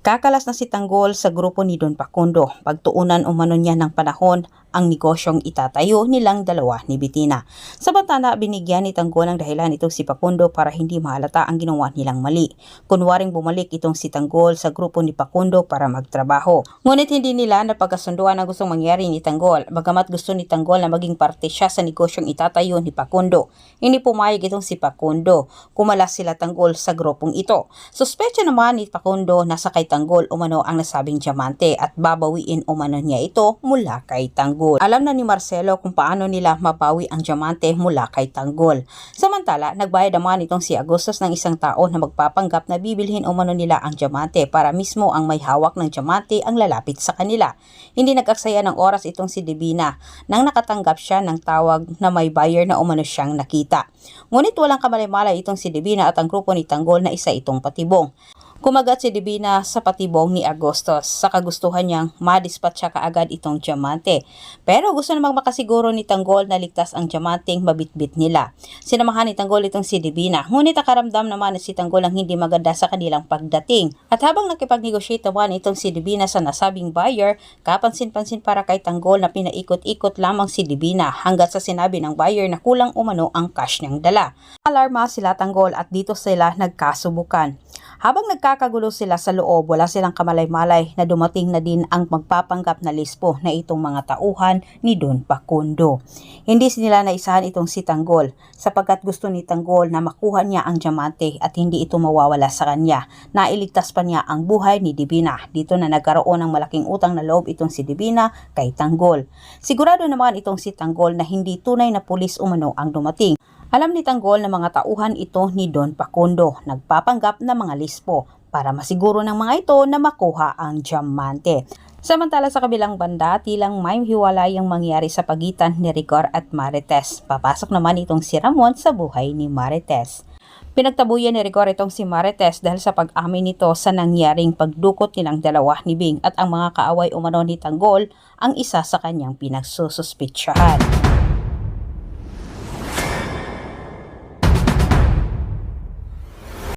Kakalas na si Tanggol sa grupo ni Don Pacundo. Pagtuunan umano niya ng panahon ang negosyong itatayo nilang dalawa ni Bitina. Samantala, binigyan ni Tanggol ang dahilan itong si Pacundo para hindi mahalata ang ginawa nilang mali. Kunwaring bumalik itong si Tanggol sa grupo ni Pacundo para magtrabaho. Ngunit hindi nila napagkasunduan ang gustong mangyari ni Tanggol. Bagamat gusto ni Tanggol na maging parte siya sa negosyong itatayo ni Pacundo. Hindi pumayag itong si Pacundo. Kumalas sila Tanggol sa grupong ito. Suspecha naman ni Pacundo na sa kay Tanggol umano ang nasabing diamante at babawiin umano niya ito mula kay Tanggol. Alam na ni Marcelo kung paano nila mabawi ang diamante mula kay Tanggol. Samantala, nagbayad naman itong si Agustos ng isang tao na magpapanggap na bibilhin umano nila ang diamante para mismo ang may hawak ng diamante ang lalapit sa kanila. Hindi nag-aksaya ng oras itong si Divina nang nakatanggap siya ng tawag na may buyer na umano siyang nakita. Ngunit walang kamalay-malay itong si Divina at ang grupo ni Tanggol na isa itong patibong. Kumagat si Divina sa patibong ni Agostos sa kagustuhan niyang madispatcha kaagad itong diamante. Pero gusto namang makasiguro ni Tanggol na ligtas ang diamanteng mabitbit nila. Sinamahan ni Tanggol itong si Divina. Ngunit akaramdam naman si Tanggol ang hindi maganda sa kanilang pagdating. At habang nakipag-negotiate naman itong si Divina sa nasabing buyer, kapansin-pansin para kay Tanggol na pinaikot-ikot lamang si Divina hanggat sa sinabi ng buyer na kulang umano ang cash niyang dala. Alarma sila Tanggol at dito sila nagkasubukan. Habang nagkakagulo sila sa loob, wala silang kamalay-malay na dumating na din ang magpapanggap na lispo na itong mga tauhan ni Don Pacundo. Hindi nila naisahan itong si Tanggol sapagkat gusto ni Tanggol na makuha niya ang diamante at hindi ito mawawala sa kanya. Nailigtas pa niya ang buhay ni Divina. Dito na nagkaroon ng malaking utang na loob itong si Divina kay Tanggol. Sigurado naman itong si Tanggol na hindi tunay na pulis umano ang dumating. Alam ni Tanggol na mga tauhan ito ni Don Pacundo, nagpapanggap na mga lispo para masiguro ng mga ito na makuha ang diamante. Samantala sa kabilang banda, tilang may hiwalay ang mangyari sa pagitan ni Rigor at Marites. Papasok naman itong si Ramon sa buhay ni Marites. Pinagtabuyan ni Rigor itong si Marites dahil sa pag-amin nito sa nangyaring pagdukot nilang dalawa ni Bing at ang mga kaaway umano ni Tanggol ang isa sa kanyang pinagsususpitsyahan.